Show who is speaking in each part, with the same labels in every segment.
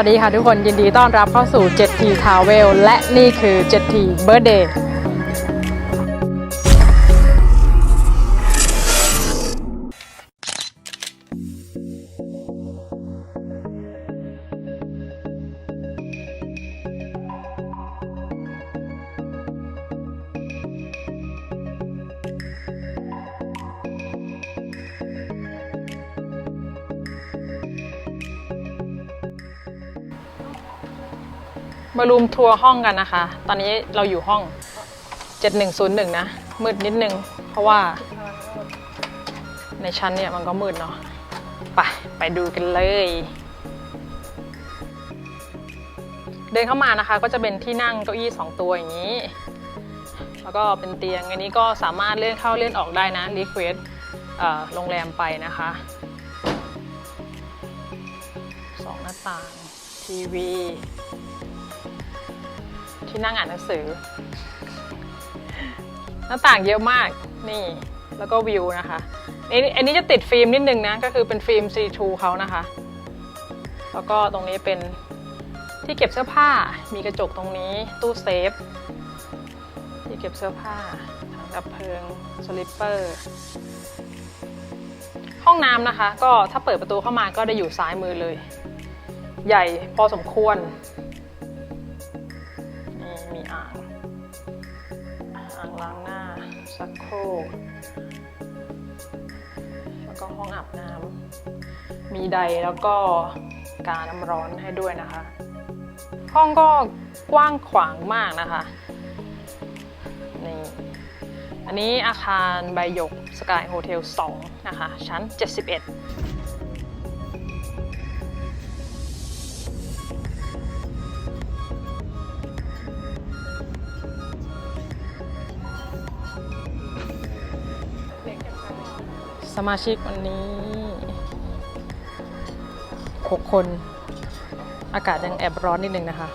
Speaker 1: สวัสดีค่ะทุกคนยินดีต้อนรับเข้าสู่ 7T Travel และนี่คือ 7T Birthday มารูมทัวร์ห้องกันนะคะ ตอนนี้เราอยู่ห้อง 7101 นะ มืดนิดนึง เพราะว่าในชั้นเนี่ยมันก็มืดเนาะ ไป ไปดูกันเลย เดินเข้ามานะคะก็จะเป็นที่นั่งเก้าอี้ 2 ตัวอย่างนี้ แล้วก็เป็นเตียง อันนี้ก็สามารถเลื่อนเข้าเลื่อนออกได้นะ รีเควสโรงแรมไปนะคะสองหน้าต่างทีวี ที่นั่งอ่านหนังสือ หน้าต่างเยอะมากนี่แล้วก็วิวนะคะอันนี้อันนี้จะติดฟิล์มนิดนึงนะ ก็คือเป็นฟิล์ม C2 เขานะคะ แล้วก็ตรงนี้เป็นที่เก็บเสื้อผ้ามีกระจกตรงนี้ตู้เซฟ ที่เก็บเสื้อผ้าถังดับเพลิงสลิปเปอร์ ห้องน้ำนะคะ ก็ถ้าเปิดประตูเข้ามาก็ได้อยู่ซ้ายมือเลย ใหญ่พอสมควร โครกแล้วก็ห้องอาบน้ำมีใดแล้วก็กาน้ำร้อนให้ด้วยนะคะ ห้องก็กว้างขวางมากนะคะนี่อันนี้อาคารใบหยกสกายโฮเทล 2 นะคะ ชั้น 71 สมาชิกวันนี้ 6 คน อากาศยังแอบร้อนนิดนึงนะคะ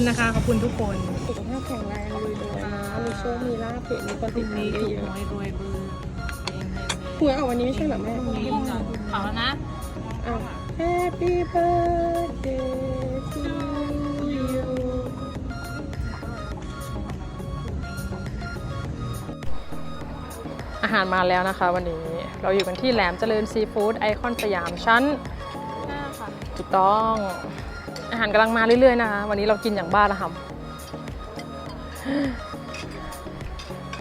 Speaker 1: คุณนะคะ ขอบคุณทุกคน
Speaker 2: สุขภาพแข็งแรงรวยๆนะมีโชคมีลาภเผื่อมีคนติดตามเยอะ
Speaker 1: รวยรวยเบอร์
Speaker 2: ๆหวยออกวันนี้ไม่ใช่เหรอแม่
Speaker 1: เอาแล้วนะ
Speaker 2: อะ Happy birthday to you
Speaker 1: อาหารมาแล้วนะคะวันนี้เราอยู่กันที่แหลมเจริญซีฟู้ดไอคอนสยามชั้นถูกต้อง อาหารกำลังมาเรื่อยๆนะคะ วันนี้เรากินอย่างบ้าระห่ำ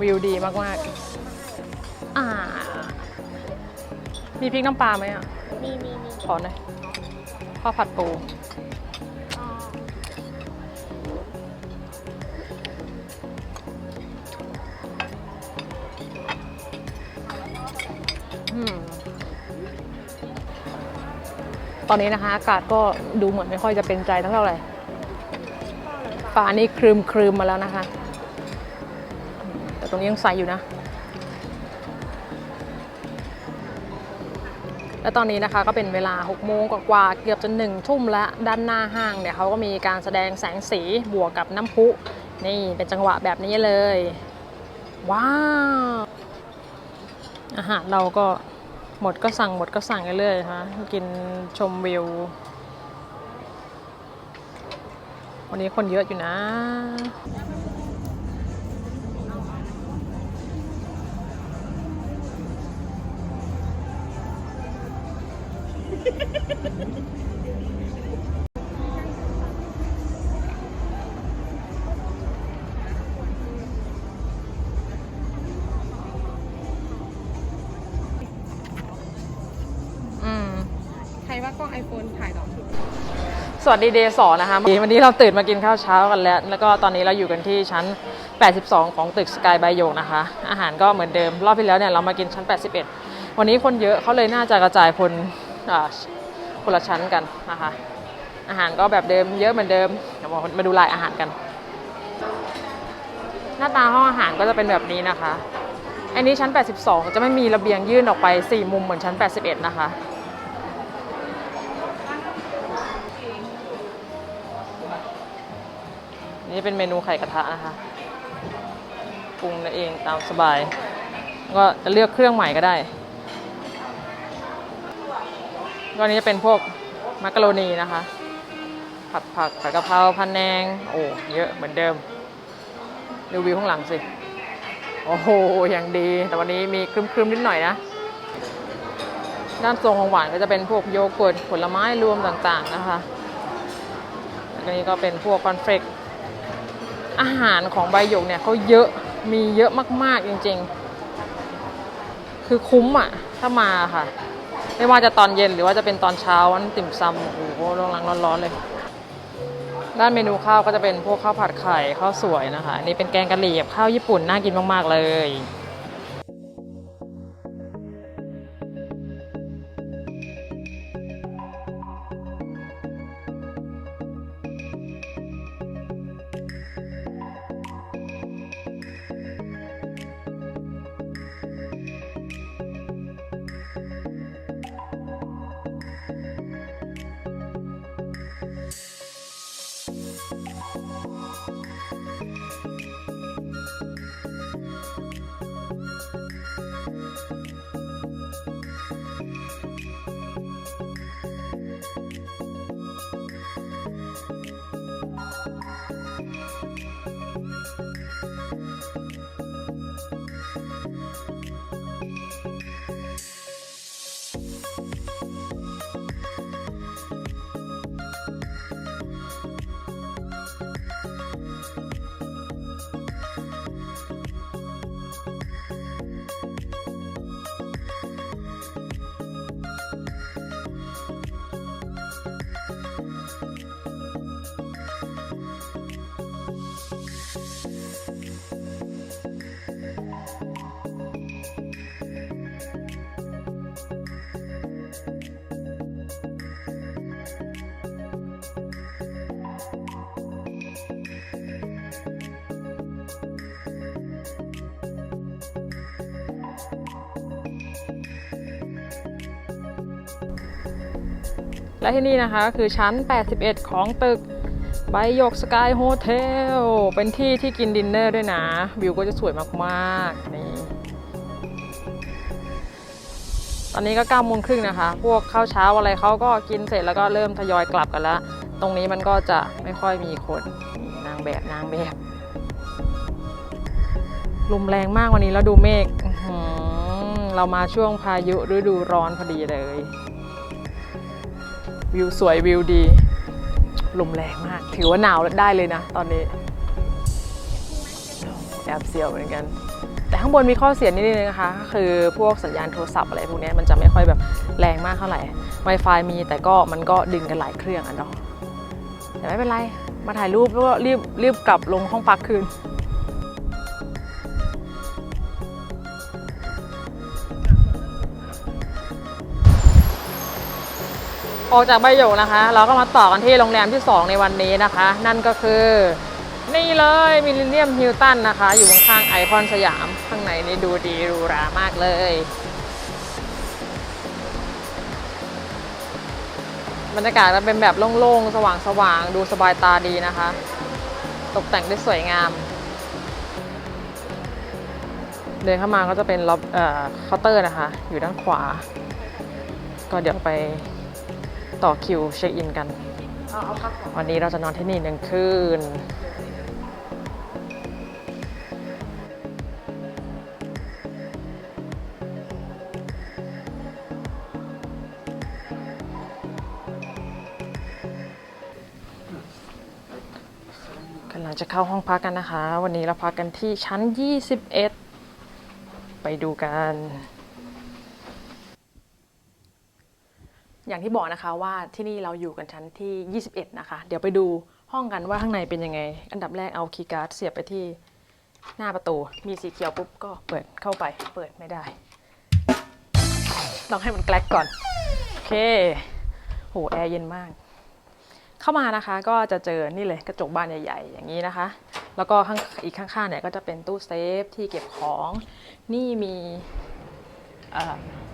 Speaker 1: วิวดีมากๆอ่า มีพริกน้ำปลาไหมอะ
Speaker 2: มีมีมี
Speaker 1: ขอหน่อยข้าวผัดปู ตอนนี้นะคะอากาศก็ดูเหมือนไม่ค่อยจะเป็นใจเท่าไหร่ฟ้านี่ครึมครึมมาแล้วนะคะ แต่ตรงนี้ยังใสอยู่นะ และตอนนี้นะคะก็เป็นเวลา 6 โมงกว่าเกือบจะหนึ่งทุ่มแล้วด้านหน้าห้างเนี่ยเขาก็มีการแสดงแสงสีบวกกับน้ำพุ นี่เป็นจังหวะแบบนี้เลย ว้าว อาหารเราก็ หมดก็สั่งหมดก็สั่งเรื่อยๆค่ะกินชมวิว วันนี้คนเยอะอยู่นะ
Speaker 2: กล้องไอโฟนถ่ายหรอ
Speaker 1: สวัสดีเดย์สองนะคะวันนี้เราตื่นมากินข้าวเช้ากันแล้ว แล้วก็ตอนนี้เราอยู่กันที่ชั้น 82 ของตึกสกายไบโยกนะคะ อาหารก็เหมือนเดิม รอบที่แล้วเนี่ยเรามากินชั้น 81 วันนี้คนเยอะเขาเลยน่าจะกระจายคนอ่าคนละชั้นกันนะคะ อาหารก็แบบเดิมเยอะเหมือนเดิมเดี๋ยวมาดูรายอาหารกัน หน้าตาห้องอาหารก็จะเป็นแบบนี้นะคะ อันนี้ชั้น 82 จะไม่มีระเบียงยื่นออกไป 4 มุมเหมือนชั้น 81 นะคะ นี่เป็นเมนูไข่กระทะนะคะปรุงเองตามสบาย ก็จะเลือกเครื่องใหม่ก็ได้ ก็อันนี้จะเป็นพวกมักกะโรนีนะคะ ผัดผักผัดกะเพราพันแนง โอ้เยอะเหมือนเดิมดูวิวข้างหลังสิ โอ้โหอย่างดี แต่วันนี้มีครึมๆนิดหน่อยนะ ด้านโซนของหวานก็จะเป็นพวกโยเกิร์ตผลไม้รวมต่างๆนะคะแล้วก็นี้ก็เป็นพวกคอนเฟลก อาหารของใบหยกเนี่ยเขาเยอะมีเยอะมากๆจริง ๆ คือคุ้มอะ ถ้ามาค่ะ ไม่ว่าจะตอนเย็นหรือว่าจะเป็นตอนเช้าวันติ่มซำโอ้โหร้อนๆร้อนๆเลย ด้านเมนูข้าวก็จะเป็นพวกข้าวผัดไข่ข้าวสวยนะคะนนี่เป็นแกงกะหรี่กับข้าวญี่ปุ่นน่ากินมากๆเลย และที่นี่นะคะก็คือชั้น 81 ของตึกใบหยกสกายโฮเทลเป็นที่ที่กินดินเนอร์ด้วยนะ วิวก็จะสวยมากๆนี่ตอนนี้ก็9โมงครึ่งนะคะ พวกข้าวเช้าอะไรเขาก็กินเสร็จแล้วก็เริ่มทยอยกลับกันแล้วตรงนี้มันก็จะไม่ค่อยมีคนนี่นางแบบนางแบบลมแรงมากวันนี้แล้วดูเมฆเรามาช่วงพายุฤดูร้อนพอดีเลย วิวสวยวิวดี ลมแรงมาก ถือว่าหนาวได้เลยนะตอนนี้แอบเสียวเหมือนกัน แต่ข้างบนมีข้อเสียนิดนึงนะคะก็คือพวกสัญญาณโทรศัพท์อะไรพวกนี้มันจะไม่ค่อยแบบแรงมากเท่าไหร่ Wi-Fi มีแต่ก็มันก็ดึงกันหลายเครื่องอะเนาะแต่ไม่เป็นไร มาถ่ายรูปแล้วก็รีบรีบกลับลงห้องพักคืน ออกจากใบหยกนะคะ เราก็มาต่อกันที่โรงแรมที่ 2 ในวันนี้นะคะ นั่นก็คือ นี่เลยมิลเลนเนียมฮิลตันนะคะ อยู่ข้างไอคอนสยามข้างในนี่ดูดีรูรามากเลย บรรยากาศจะเป็นแบบโล่งๆ สว่างๆ ดูสบายตาดีนะคะ ตกแต่งได้สวยงาม เดินเข้ามาก็จะเป็นล็อบเอ่อเคาน์เตอร์นะคะ อยู่ด้านขวา ก็เดี๋ยวไป ต่อคิวเช็คอินกัน วันนี้เราจะนอนที่นี่หนึ่งคืนกำลังจะเข้าห้องพักกันนะคะ วันนี้เราพักกันที่ชั้น 21 ไปดูกัน อย่างที่บอกนะคะว่าที่นี่เราอยู่กันชั้นที่ 21 นะคะ เดี๋ยวไปดูห้องกันว่าข้างในเป็นยังไง อันดับแรกเอาคีย์การ์ดเสียบไปที่หน้าประตู มีสีเขียวปุ๊บก็เปิดเข้าไป เปิดไม่ได้ ต้องให้มันแกลกก่อน โอเค โห แอร์เย็นมาก เข้ามานะคะก็จะเจอนี่เลยกระจกบานใหญ่ ๆ อย่างนี้นะคะ แล้วก็ข้างอีกข้างๆเนี่ยก็จะเป็นตู้เซฟที่เก็บของ นี่มี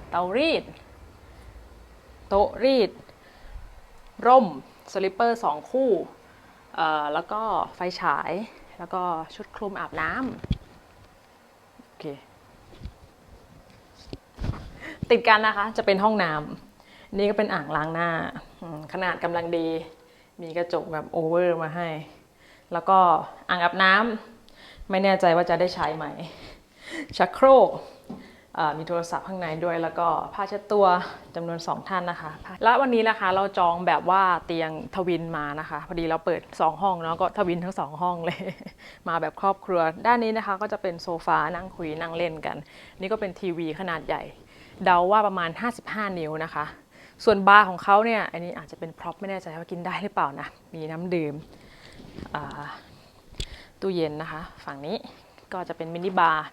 Speaker 1: เตารีด โต๊ะรีด ร่มสลิปเปอร์สองคู่ แล้วก็ไฟฉาย แล้วก็ชุดคลุมอาบน้ำโอเค ติดกันนะคะจะเป็นห้องน้ำนี่ก็เป็นอ่างล้างหน้า ขนาดกำลังดี มีกระจกแบบโอเวอร์มาให้ แล้วก็อ่างอาบน้ำไม่แน่ใจว่าจะได้ใช้ไหมชักโคร่ มีโทรศัพท์ข้างในด้วย แล้วก็ผ้าเช็ดตัวจำนวน 2 ท่านนะคะ และวันนี้นะคะเราจองแบบว่าเตียงทวินมานะคะ พอดีเราเปิด 2 ห้องเนาะก็ทวินทั้ง 2 ห้องเลย มาแบบครอบครัว ด้านนี้นะคะก็จะเป็นโซฟานั่งคุยนั่งเล่นกัน นี่ก็เป็นทีวีขนาดใหญ่ เดาว่าประมาณ 55 นิ้วนะคะ ส่วนบาร์ของเขาเนี่ยอันนี้อาจจะเป็นพร็อพไม่แน่ใจว่ากินได้หรือเปล่านะมีน้ำดื่มตู้เย็นนะคะ ฝั่งนี้ก็จะเป็นมินิบาร์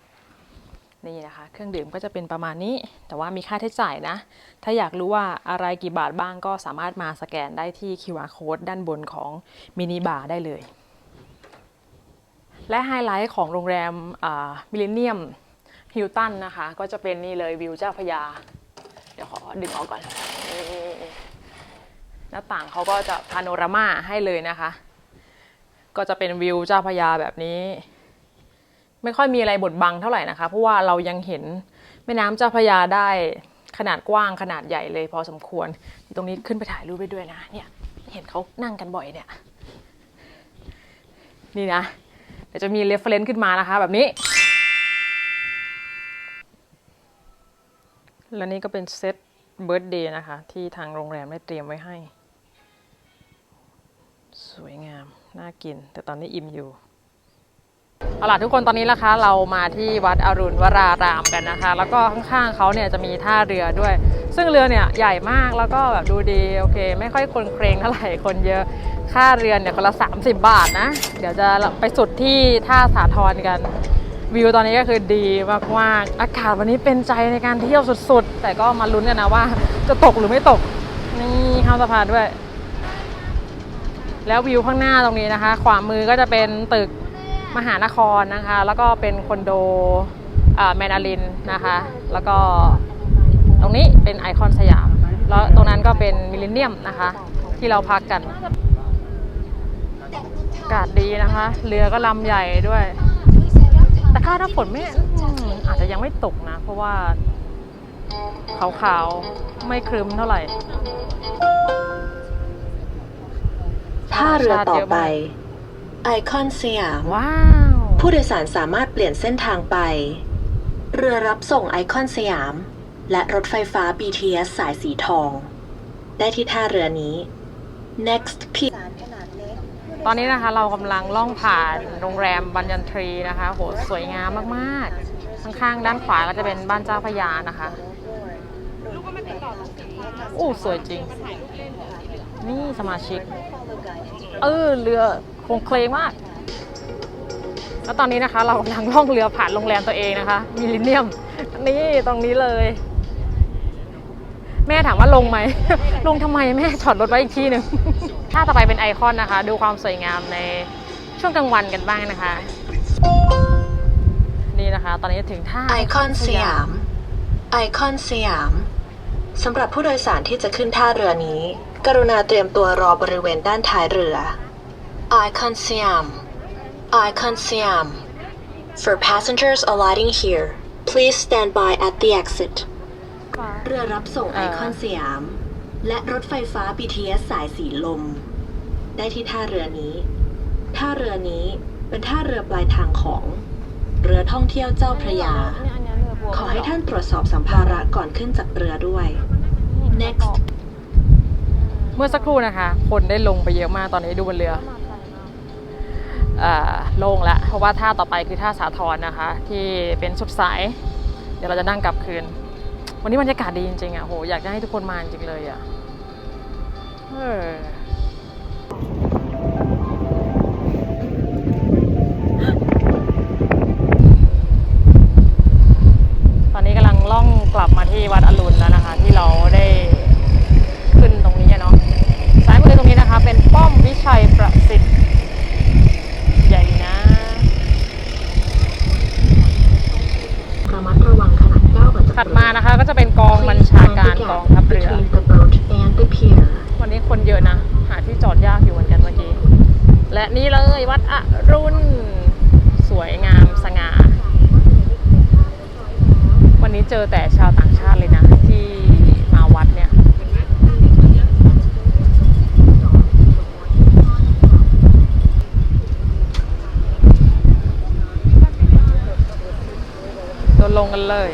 Speaker 1: นี่นะคะ เครื่องดื่มก็จะเป็นประมาณนี้ แต่ว่ามีค่าใช้จ่ายนะ ถ้าอยากรู้ว่าอะไรกี่บาทบ้างก็สามารถมาสแกนได้ที่ QR code ด้านบนของมินิบาร์ได้เลย และไฮไลท์ของโรงแรมมิเลเนียมฮิลตันนะคะ ก็จะเป็นนี่เลยวิวเจ้าพยา เดี๋ยวขอดึงออกก่อน หน้าต่างเขาก็จะพาโนรามาให้เลยนะคะ ก็จะเป็นวิวเจ้าพยาแบบนี้ ไม่ค่อยมีอะไรบดบังเท่าไหร่นะคะ เพราะว่าเรายังเห็นแม่น้ำเจ้าพระยาได้ขนาดกว้างขนาดใหญ่เลยพอสมควร ตรงนี้ขึ้นไปถ่ายรูปได้ด้วยนะ เนี่ยเห็นเขานั่งกันบ่อยเนี่ย นี่นะ เดี๋ยวจะมีเรฟเฟรนซ์ขึ้นมานะคะ แบบนี้ และนี่ก็เป็นเซตเบิร์ d เดย์นะคะ ที่ทางโรงแรมได้เตรียมไว้ให้ สวยงาม น่ากิน แต่ตอนนี้อิ่มอยู่ เอาล่ะทุกคนตอนนี้นะคะเรามาที่วัดอรุณวรารามกันนะคะ แล้วก็ข้างๆเขาเนี่ยจะมีท่าเรือด้วย ซึ่งเรือเนี่ยใหญ่มากแล้วก็แบบดูดีโอเค ไม่ค่อยคนเครงเท่าไหร่คนเยอะค่าเรือนเนี่ยคนละ 30 บาทนะ เดี๋ยวจะไปสุดที่ท่าสาทรกันวิวตอนนี้ก็คือดีมากๆอากาศวันนี้เป็นใจในการเที่ยวสุดๆ แต่ก็มาลุ้นกันนะว่า จะตกหรือไม่ตกนี่ข้ามสะพานด้วย แล้ววิวข้างหน้าตรงนี้นะคะ ขวามือก็จะเป็นตึก มหานครนะคะ แล้วก็เป็นคอนโดแมนาลินนะคะ แล้วก็ตรงนี้เป็นไอคอนสยาม แล้วตรงนั้นก็เป็นมิลเลนเนียมนะคะ ที่เราพักกันอากาศดีนะคะ เรือก็ลำใหญ่ด้วย แต่คาดว่าฝนไม่อืมอาจจะยังไม่ตกนะ เพราะว่าขาวๆ ไม่ครึ้มเท่าไหร่
Speaker 3: ท่าเรือต่อไป
Speaker 1: ชาติเย
Speaker 3: ไอคอนสยาม
Speaker 1: อะมากว้าว
Speaker 3: ผู้โดยสารสามารถเปลี่ยนเส้นทางไป เรือรับส่งไอคอนสยาม และรถไฟฟ้า BTS สายสีทอง ได้ที่ท่าเรือนี้ next P
Speaker 1: ตอนนี้นะคะเรากำลังล่องผ่านโรงแรมบัญญันทรีนะคะ โหสวยงามมากๆ ข้างๆ ด้านขวาก็จะเป็นบ้านเจ้าพระยานะคะอู้สวยจริง นี่สมาชิก เออเรือโคร งเคลงมาก แล้วตอนนี้นะคะ เรากำลังล่องเรือผ่านโรงแรมตัวเองนะคะมิลเลนเนียม นี่ตรงนี้เลย แม่ถามว่าลงไหม ลงทำไมแม่จอดรถไว้อีกที่หนึ่ง ถ้าต่อไปเป็นไอคอนนะคะ ดูความสวยงามในช่วงกลางวันกันบ้างนะคะ นี่นะคะ ตอนนี้ถึงท่า
Speaker 3: ไอคอนสยาม ไอคอนสยามสำหรับผู้โดยสารที่จะขึ้นท่าเรือนี้ กรุณาเตรียมตัวรอบริเวณด้านท้ายเรือ ไอคอนสยามไอคอนสยาม For passengers alighting here please stand by at the exit เรือรับส่งไอคอนสยาม และรถไฟฟ้า BTS สายสีลม ได้ที่ท่าเรือนี้ ท่าเรือนี้เป็นท่าเรือปลายทางของ เรือท่องเที่ยวเจ้าพระยา ขอให้ท่านตรวจสอบสัมภาระก่อนขึ้นจากเรือด้วย next
Speaker 1: เมื่อสักครู่นะคะ คนได้ลงไปเยอะมากตอนนี้ดูบนเรืออ่า โล่งแล้วเพราะว่าท่าต่อไปคือท่าสาทรนะคะ ที่เป็นสุดสาย เดี๋ยวเราจะนั่งกลับคืน วันนี้บรรยากาศดีจริงๆอะโหอยากจะให้ทุกคนมาจริงเลยอะเออ ลงกันเลย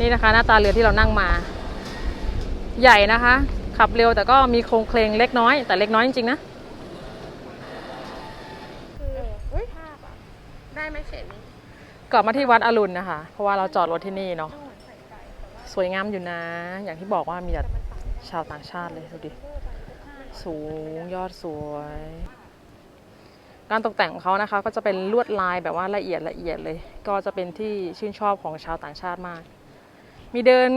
Speaker 1: นี่นะคะ หน้าตาเรือที่เรานั่งมา ใหญ่นะคะ ขับเร็วแต่ก็มีโครงเคลงเล็กน้อย แต่เล็กน้อยจริง ๆ นะ
Speaker 2: ได้ไหมเฉดนี้
Speaker 1: กลับมาที่วัดอรุณนะคะ เพราะว่าเราจอดรถที่นี่เนาะสวยงามอยู่นะ อย่างที่บอกว่ามีแต่ชาวต่างชาติเลยดูดิสูงยอดสวย การตกแต่งของเขานะคะ ก็จะเป็นลวดลายแบบว่าละเอียดละเอียดเลย ก็จะเป็นที่ชื่นชอบของชาวต่างชาติมาก มีเดิน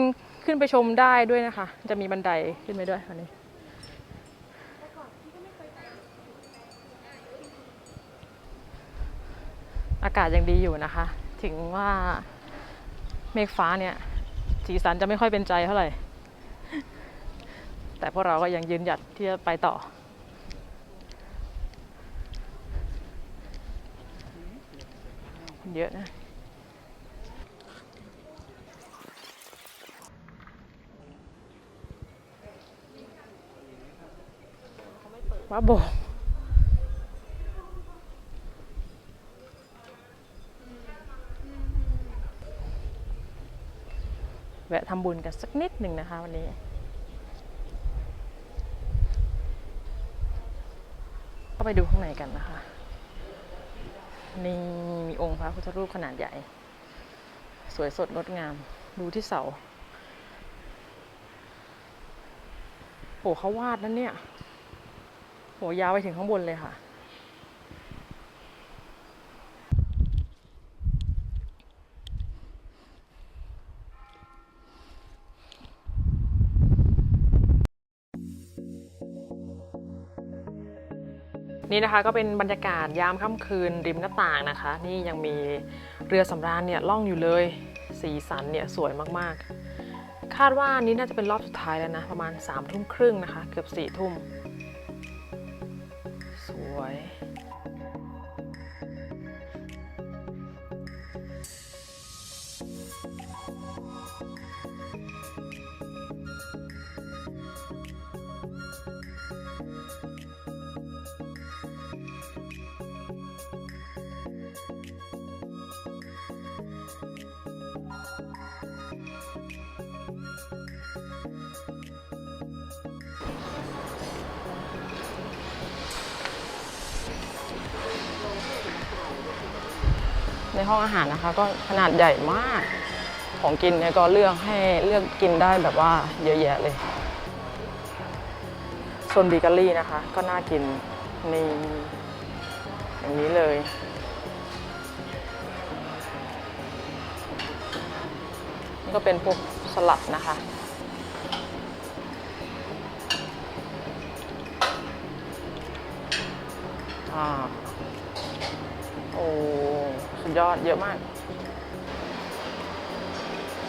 Speaker 1: ขึ้นไปชมได้ด้วยนะคะ จะมีบันไดขึ้นไปด้วยวันนี้อากาศยังดีอยู่นะคะ ถึงว่าเมฆฟ้าเนี่ย สีสันจะไม่ค่อยเป็นใจเท่าไหร่ แต่พวกเราก็ยังยืนหยัดที่จะไปต่อ เยอะนะว้าโบ แวะทำบุญกันสักนิดหนึ่งนะคะวันนี้ก็ไปดูข้างในกันนะคะ นี่มีองค์พระพุทธรูปขนาดใหญ่ สวยสดงดงาม ดูที่เสาโหเขาวาดนั่นเนี่ย โหยาวไปถึงข้างบนเลยค่ะ นี่นะคะก็เป็นบรรยากาศยามค่ำคืนริมหน้าต่างนะคะ นี่ยังมีเรือสำราญเนี่ยล่องอยู่เลย สีสันเนี่ยสวยมากๆ คาดว่านี้น่าจะเป็นรอบสุดท้ายแล้วนะ ประมาณ3ามทุ่มครึ่งนะคะ เกือบ4ี่ทุ่ม สวย ในห้องอาหารนะคะ ก็ขนาดใหญ่มาก ของกินเนี่ยก็เลือกให้เลือกกินได้แบบว่าเยอะแยะเลยโซนบีเกอรี่นะคะ ก็น่ากินนี่อย่างนี้เลยนี่ก็เป็นพวกสลัดนะคะอ่า ยอดเยอะมาก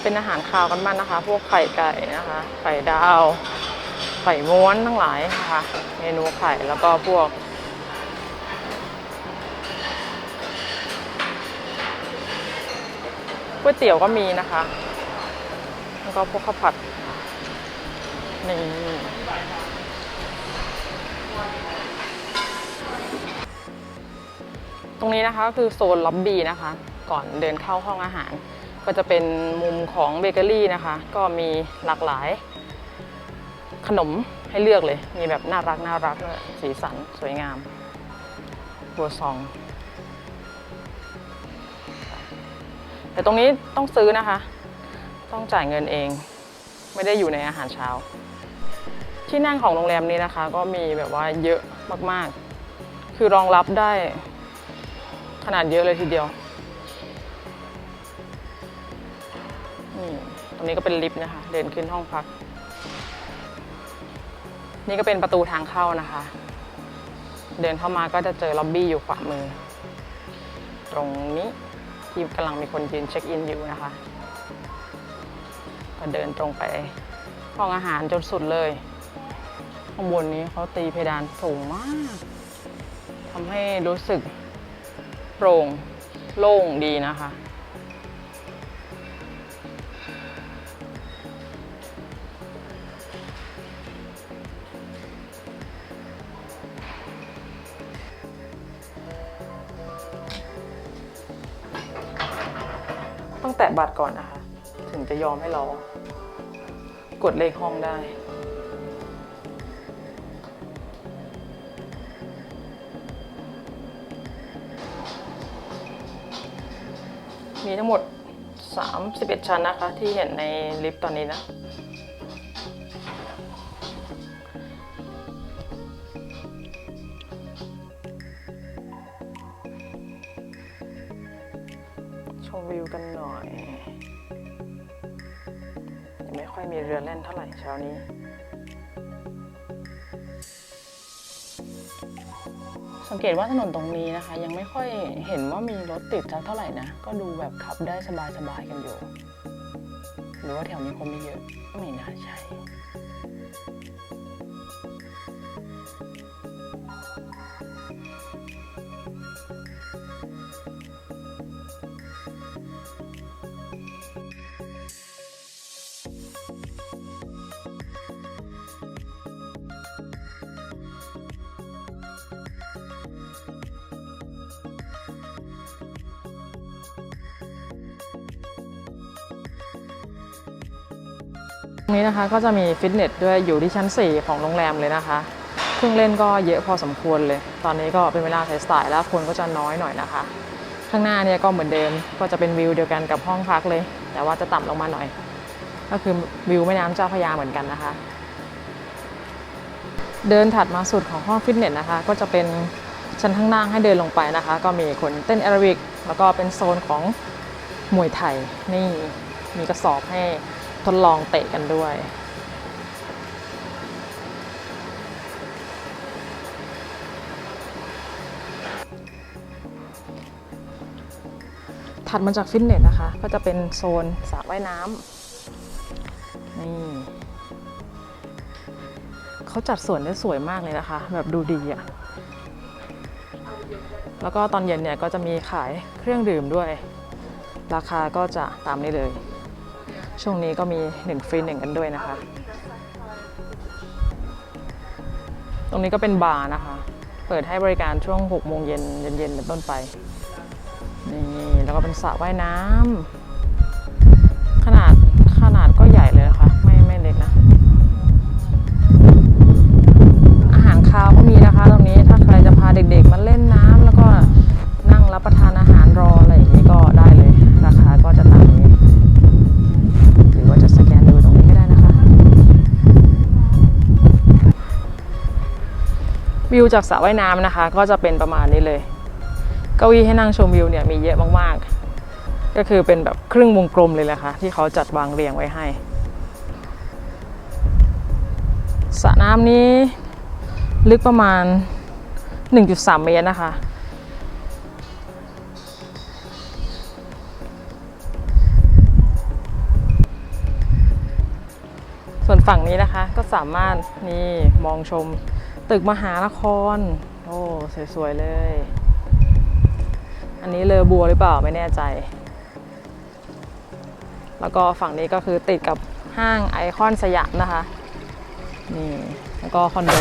Speaker 1: เป็นอาหารคาวกันบ้างนะคะ พวกไข่ไก่นะคะ ไข่ดาว ไข่ม้วนทั้งหลายนะคะเมนูไข่แล้วก็พวก ก๋วยเตี๋ยวก็มีนะคะ แล้วก็พวกข้าวผัดนี่ รงนี้นะคะก็คือโซนล็อบบี้นะคะ ก่อนเดินเข้าห้องอาหาร ก็จะเป็นมุมของเบเกอรี่นะคะ ก็มีหลากหลาย ขนมให้เลือกเลย มีแบบน่ารักน่ารักด้วยสีสันสวยงามบัวซอง แต่ตรงนี้ต้องซื้อนะคะ ต้องจ่ายเงินเอง ไม่ได้อยู่ในอาหารเช้า ที่นั่งของโรงแรมนี้นะคะ ก็มีแบบว่าเยอะมากๆ คือรองรับได้ ขนาดเยอะเลยทีเดียวตรงนี้ก็เป็นลิฟต์นะคะ เดินขึ้นห้องพัก นี่ก็เป็นประตูทางเข้านะคะ เดินเข้ามาก็จะเจอล็อบบี้อยู่ขวามือ ตรงนี้ที่กำลังมีคนยืนเช็คอินอยู่นะคะ ก็เดินตรงไปห้องอาหารจนสุดเลย ข้างบนนี้เขาตีเพดานสูงมากทำให้รู้สึก โปร่งโล่งดีนะคะ ต้องแตะบัตรก่อนนะคะ ถึงจะยอมให้เรา กดเลขห้องได้ มีทั้งหมด 31 ชั้นนะคะ ที่เห็นในลิฟต์ตอนนี้นะชมวิวกันหน่อย ยังไม่ค่อยมีเรือแล่นเท่าไหร่เช้านี้ สังเกตว่าถนนตรงนี้นะคะ ยังไม่ค่อยเห็นว่ามีรถติดสักเท่าไหร่นะ ก็ดูแบบขับได้สบายๆกันอยู่ หรือว่าแถวนี้คนไม่เยอะ ไม่น่าใช่ นี้นะคะก็จะมีฟิตเนสด้วยอยู่ที่ชั้น 4 ของโรงแรมเลยนะคะ เครื่องเล่นก็เยอะพอสมควรเลย ตอนนี้ก็เป็นเวลาสายๆแล้วคนก็จะน้อยหน่อยนะคะ ข้างหน้าเนี่ยก็เหมือนเดิมก็จะเป็นวิวเดียวกันกับห้องพักเลย แต่ว่าจะต่ำลงมาหน่อย ก็คือวิวแม่น้ำเจ้าพระยาเหมือนกันนะคะ เดินถัดมาสุดของห้องฟิตเนสนะคะ ก็จะเป็นชั้นข้างล่างให้เดินลงไปนะคะ ก็มีคนเต้นแอโรบิกแล้วก็เป็นโซนของมวยไทยนี่มีกระสอบให้ ทดลองเตะกันด้วย ถัดมาจากฟิตเนสนะคะ ก็จะเป็นโซนสระว่ายน้ำนี่เขาจัดสวนได้สวยมากเลยนะคะ แบบดูดีอะแล้วก็ตอนเย็นเนี่ยก็จะมีขายเครื่องดื่มด้วย ราคาก็จะตามนี้เลย ช่วงนี้ก็มี1ฟรี1กันด้วยนะคะ ตรงนี้ก็เป็นบาร์นะคะ เปิดให้บริการช่วง6โมงเย็นเย็นๆเป็นต้นไป นี่แล้วก็เป็นสระว่ายน้ำขนาดขนาดก็ใหญ่เลยนะคะ ไม่ไม่เล็กนะ อาหารคาวก็มีนะคะ ตรงนี้ถ้าใครจะพาเด็กๆมา วจากสระว่ายน้ำนะคะ ก็จะเป็นประมาณนี้เลยเก้าอี้ให้นั่งชมวิวเนี่ยมีเยอะมากๆ ก็คือเป็นแบบครึ่งวงกลมเลยแหละค่ะที่เขาจัดวางเรียงไว้ให้สระน้ำนี้ลึกประมาณ 1.3 เมตรนะคะส่วนฝั่งนี้นะคะก็สามารถนี่มองชม ตึกมหานคร โอ้ สวย ๆ เลย อันนี้เลอบัวหรือเปล่าไม่แน่ใจ แล้วก็ฝั่งนี้ก็คือติดกับห้างไอคอนสยามนะคะ นี่ แล้วก็คอนโด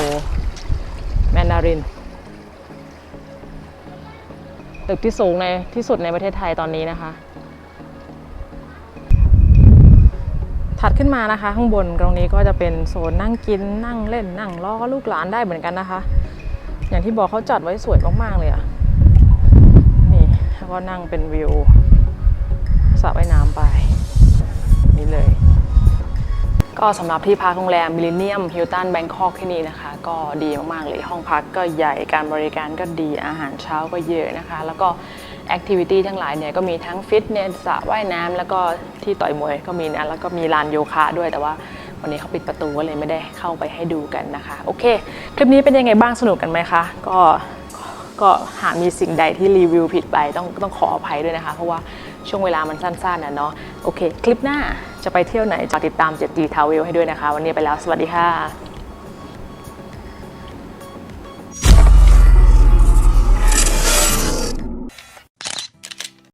Speaker 1: แมนดาริน ตึกที่สูงในที่สุดในประเทศไทยตอนนี้นะคะ ถัดขึ้นมานะคะ ข้างบนตรงนี้ก็จะเป็นโซนนั่งกินนั่งเล่นนั่งล้อลูกหลานได้เหมือนกันนะคะ อย่างที่บอกเขาจัดไว้สวยมากๆเลยอะนี่แล้วก็นั่งเป็นวิวสระว่ายน้ำไป นี่เลย ก็สำหรับที่พักโรงแรมมิลเลนเนียมฮิลตันแบงคอกที่นี่นะคะ ก็ดีมากๆเลยห้องพักก็ใหญ่การบริการก็ดีอาหารเช้าก็เยอะนะคะ แล้วก็ แอคทิวิตี้ทั้งหลายเนี่ยก็มีทั้งฟิตเนสสระว่ายน้ำแล้วก็ที่ต่อยมวยก็มีนะแล้วก็มีลานโยคะด้วยแต่ว่าวันนี้เขาปิดประตูก็เลยไม่ได้เข้าไปให้ดูกันนะคะ โอเค คลิปนี้เป็นยังไงบ้างสนุกกันไหมคะ ก็ก็หากมีสิ่งใดที่รีวิวผิดไปต้องต้องขออภัยด้วยนะคะ เพราะว่าช่วงเวลามันสั้นๆนะเนาะโอเค คลิปหน้าจะไปเที่ยวไหนจะติดตาม 7G Travel ให้ด้วยนะคะ วันนี้ไปแล้วสวัสดีค่ะ